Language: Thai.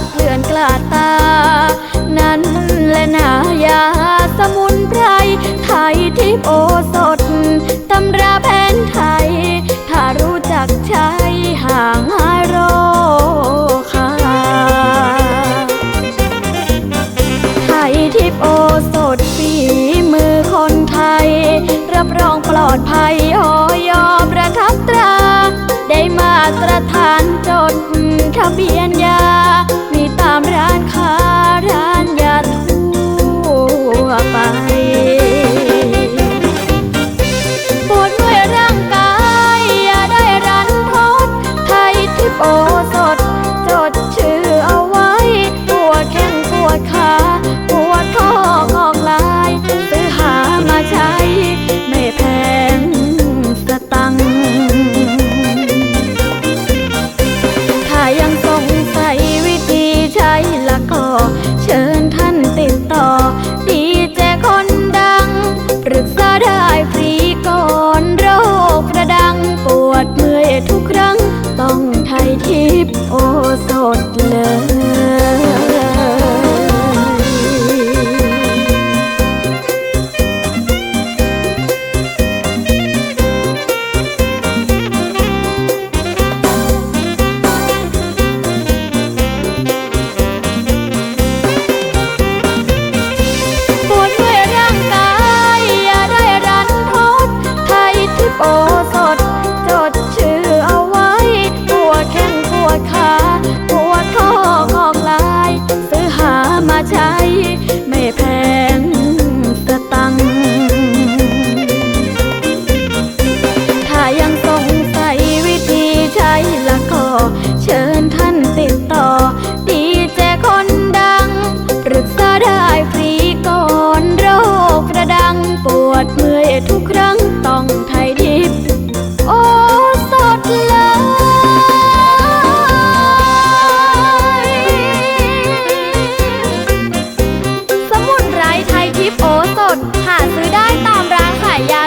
ดเกลื่อนกลาตา นั้นและนายาสมุนไพรไทยทิพโอสดตำราแผนไทย ถ้ารู้จักใช้ห่างหายโรคหาไทยทิพโอสดฝีมือคนไทย รับรองปลอดภัยออยอประทับตรา ได้มาตรฐานจ ทะเบียนยา มีตามร้านค้า บโอสดเลย เชิญท่านติดต่อ ดีเจคนดังปรึกษาได้ฟรีก่อนโรคกระดัง ปวดเมื่อยทุกครั้งต้องไทยดิบ โอ้สดเลย สมุนไพรไทยทิพโอสด หาซื้อได้ตามร้านขายยา